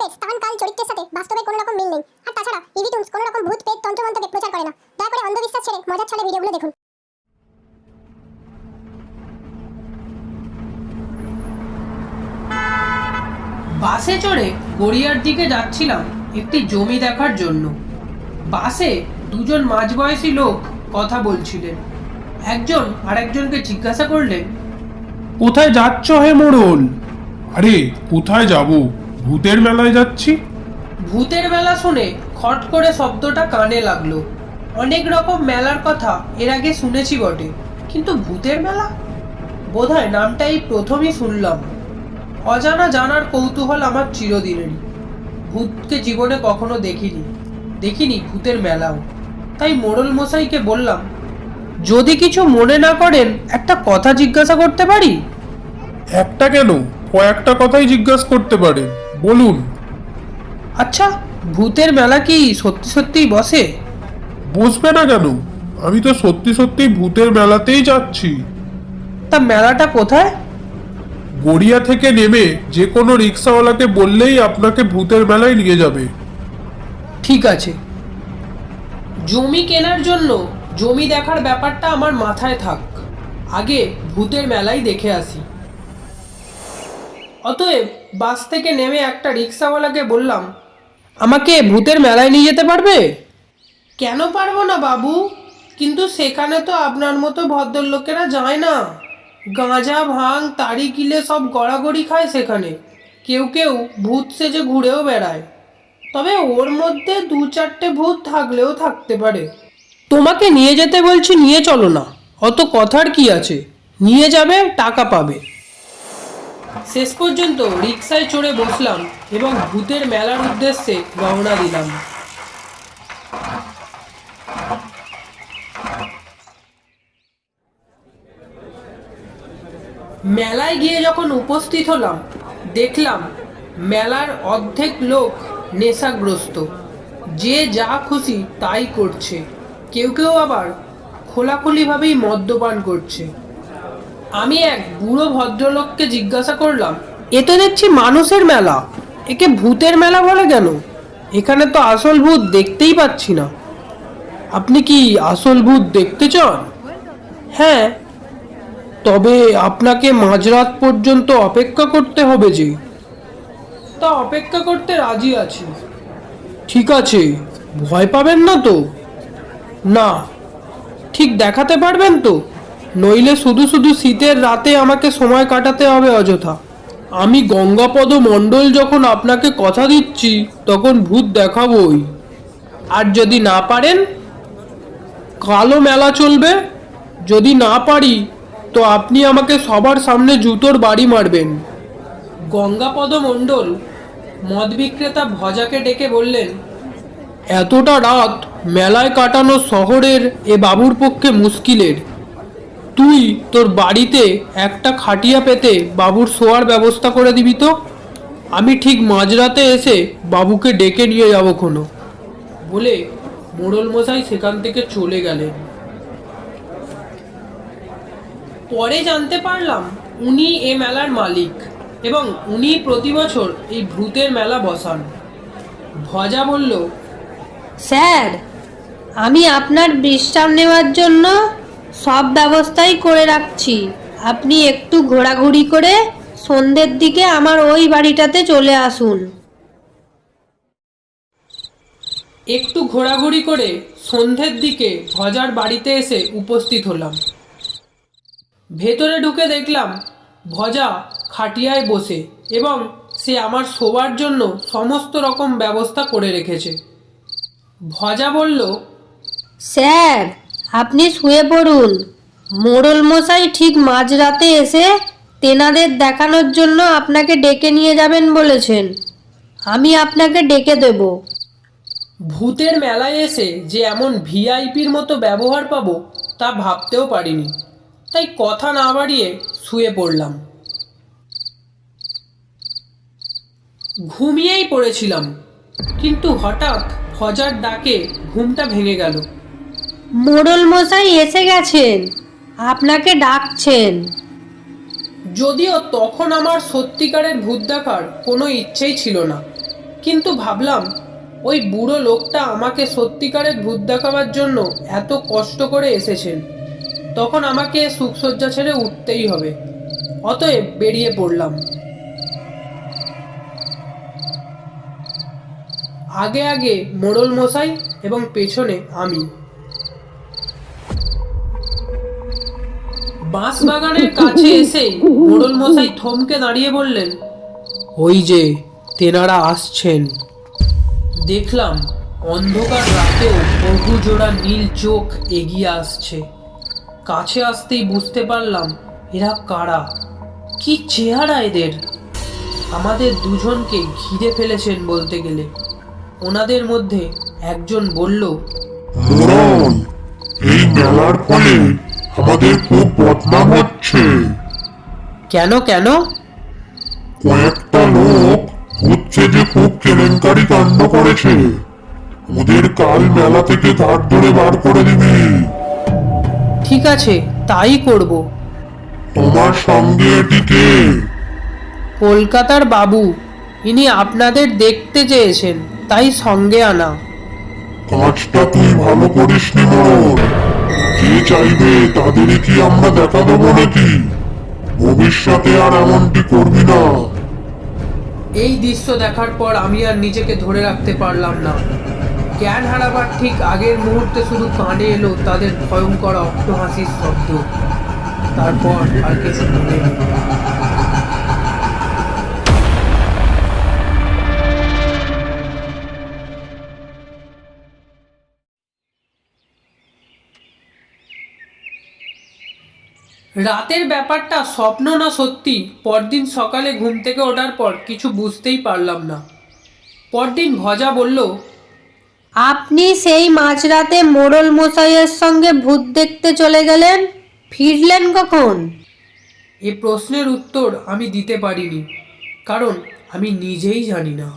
কাল চরিত্রের সাথে বাস্তবে কোনো রকম মিল নেই। আর তাছাড়া ইভিটুন্স কোনো রকম ভূত পেট তন্ত্রমন্ত্রকে প্রচার করে না। দয়া করে অন্ধবিশ্বাস ছেড়ে মজার ছলে ভিডিওগুলো দেখুন। বাসে চড়ে গড়িয়ার দিকে যাচ্ছিলাম একটি জমি দেখার জন্য। বাসে দুজন মাঝবয়সী লোক কথা বলছিলেন। একজন আরেকজনকে জিজ্ঞাসা করলেন কোথায় যাচ্ছ হে মোড়ল? আরে কোথায় যাব? ভূতের মেলায় যাচ্ছি? ভূতের মেলা শুনে খট করে শব্দটা কানে লাগল। অনেক রকম মেলার কথা এর আগে শুনেছি বটে কিন্তু ভূতের মেলা? বোধহয় নামটা এই প্রথমই শুনলাম। অজানা জানার কৌতূহল আমার চিরদিনেরই। ভূতকে জীবনে কখনো দেখিনি দেখিনি ভূতের মেলাও। তাই মোড়ল মশাইকে বললাম যদি কিছু মনে না করেন একটা কথা জিজ্ঞাসা করতে পারি? একটা কেন? কয়েকটা কথাই জিজ্ঞাসা করতে পারে বলুন। আচ্ছা ভূতের মেলা কি সত্যি সত্যিই বসে? বসবে না কেন? আমি তো সত্যি সত্যি ভূতের মেলাতেই যাচ্ছি। তা মেলাটা কোথায়? গড়িয়া থেকে নেমে যে কোনো রিক্সাওয়ালাকে বললেই আপনাকে ভূতের মেলায় নিয়ে যাবে। ঠিক আছে। জমি কেনার জন্য জমি দেখার ব্যাপারটা আমার মাথায় থাক। আগে ভূতের মেলাই দেখে আসি। অতএব বাস থেকে নেমে একটা রিক্সাওয়ালাকে বললাম, আমাকে ভূতের মেলায় নিয়ে যেতে পারবে? কেন পারব না বাবু? কিন্তু সেখানে তো আপনার মতো ভদ্রলোকেরা যায় না। গাঁজা ভাং তাড়ি কিলে সব গড়াগড়ি খায় সেখানে। কেউ কেউ ভূত সেজে ঘুরেও বেড়ায়। তবে ওর মধ্যে দু চারটে ভূত থাকলেও থাকতে পারে। তোমাকে নিয়ে যেতে বলছি, নিয়ে চলো না। অত কথার কি আছে? নিয়ে যাবে, টাকা পাবে। শেষ পর্যন্ত রিক্সায় চড়ে বসলাম এবং ভূতের মেলার উদ্দেশ্যে রওনা দিলাম। মেলায় গিয়ে যখন উপস্থিত হলাম, দেখলাম মেলার অর্ধেক লোক নেশাগ্রস্ত। যে যা খুশি তাই করছে। কেউ কেউ আবার খোলাখুলিভাবেই মদ্যপান করছে। আমি এক বুড়ো ভদ্রলোককে জিজ্ঞাসা করলাম, এ তো দেখছি মানুষের মেলা। একে ভূতের মেলা বলে কেন? এখানে তো আসল ভূত দেখতেই পাচ্ছি না। আপনি কি আসল ভূত দেখতে চান? হ্যাঁ তবে আপনাকে মাঝরাত পর্যন্ত অপেক্ষা করতে হবে যে। তা অপেক্ষা করতে রাজি আছি। ঠিক আছে, ভয় পাবেন না তো? না, ঠিক দেখাতে পারবেন তো? নইলে শুধু শুধু শীতের রাতে আমাকে সময় কাটাতে হবে অযথা। আমি গঙ্গাপদ মণ্ডল যখন আপনাকে কথা দিচ্ছি, তখন ভূত দেখাবই। আর যদি না পারেন, কালো মেলা চলবে। যদি না পারি, তো আপনি আমাকে সবার সামনে জুতোর বাড়ি মারবেন। গঙ্গাপদ মণ্ডল মদ বিক্রেতা ভজাকে ডেকে বললেন, এতটা রাত মেলায় কাটানো শহরের এ বাবুর পক্ষে মুশকিলের। তুই তোর বাড়িতে একটা খাটিয়া পেতে বাবুর শোয়ার ব্যবস্থা করে দিবি তো? আমি ঠিক মাঝরাতে এসে বাবুকে ডেকে নিয়ে যাব কোনো বলে মোড়ল মশাই সেখান থেকে চলে গেলেন। পরে জানতে পারলাম উনি এ মেলার মালিক এবং উনি প্রতি বছর এই ভূতের মেলা বসান। ভজা বলল, স্যার, আমি আপনার বিশ্রাম নেওয়ার জন্য সব ব্যবস্থাই করে রাখছি। আপনি একটু ঘোরাঘুরি করে সন্ধ্যের দিকে আমার ওই বাড়িটাতে চলে আসুন। একটু ঘোরাঘুরি করে সন্ধ্যের দিকে ভজার বাড়িতে এসে উপস্থিত হলাম। ভেতরে ঢুকে দেখলাম ভজা খাটিয়ায় বসে এবং সে আমার শোবার জন্য সমস্ত রকম ব্যবস্থা করে রেখেছে। ভজা বলল স্যার আপনি শুয়ে পড়ুন। মোড়ল মশাই ঠিক মাঝরাতে এসে তেনাদের দেখানোর জন্য আপনাকে ডেকে নিয়ে যাবেন বলেছেন। আমি আপনাকে ডেকে দেব। ভূতের মেলায় এসে যে এমন ভিআইপির মতো ব্যবহার পাবো, তা ভাবতেও পারিনি। তাই কথা না বাড়িয়ে শুয়ে পড়লাম। ঘুমিয়েই পড়েছিলাম, কিন্তু হঠাৎ ভজার ডাকে ঘুমটা ভেঙে গেল। মোড়ল মশাই এসে গেছেন। আপনাকে ডাকছেন। যদিও তখন আমার সত্যিকারের ভূত দেখার কোনো ইচ্ছেই ছিল না। কিন্তু ভাবলাম, ওই বুড়ো লোকটা আমাকে সত্যিকারের ভূত দেখাবার জন্য এত কষ্ট করে এসেছেন। তখন আমাকে সুখসজ্জা ছেড়ে উঠতেই হবে। অতএব বেরিয়ে পড়লাম। আগে আগে মোড়ল মশাই এবং পেছনে আমি। বাঁশবাগানের কাছে এসে মোড়ল মশাই থমকে দাঁড়িয়ে বললেন, ওই যে তেনারা আসছেন। দেখলাম অন্ধকার রাতেও বহু জোড়া নীল চোখ এগিয়ে আসছে। কাছে আসতেই বুঝতে পারলাম এরা কারা। কি চেহারা এদের! আমাদের দুজনকে ঘিরে ফেলেছেন বলতে গেলে। ওনাদের মধ্যে একজন বলল এই মেলার ফলে আমাদের বদনাম হচ্ছে কেন কেন? কয়েকটা লোক হচ্ছে যে খুব কেলেঙ্কারি কাণ্ড করেছে। ওদের কাল মেলা থেকে ধার ধরে বার করে দিবি। ঠিক আছে তাই করব। তোমার সঙ্গে এটিকে কলকাতার বাবু। ইনি আপনাদের দেখতে চেয়েছেন তাই সঙ্গে আনা। কাজটা তুই ভালো করিস নি মোড়ল যে চাইবে তাদেরই কি আমরা দেখা দেবো নাকি? ভবিষ্যতে আর এমনটি করবি না। এই দৃশ্য দেখার পর আমি আর নিজেকে ধরে রাখতে পারলাম না। জ্ঞান হারাবার ঠিক আগের মুহূর্তে শুধু কানে এলো তাদের ভয়ঙ্কর অট্টহাসির শব্দ। তারপর আর কিছু রাতের ব্যাপারটা স্বপ্ন না সত্যি? পরদিন সকালে ঘুম থেকে ওঠার পর কিছু বুঝতেই পারলাম না। পরদিন ভজা বলল আপনি সেই মাঝরাতে মোড়ল মশাইয়ের সঙ্গে ভূত দেখতে চলে গেলেন? ফিরলেন কখন? এ প্রশ্নের উত্তর আমি দিতে পারিনি কারণ আমি নিজেই জানি না।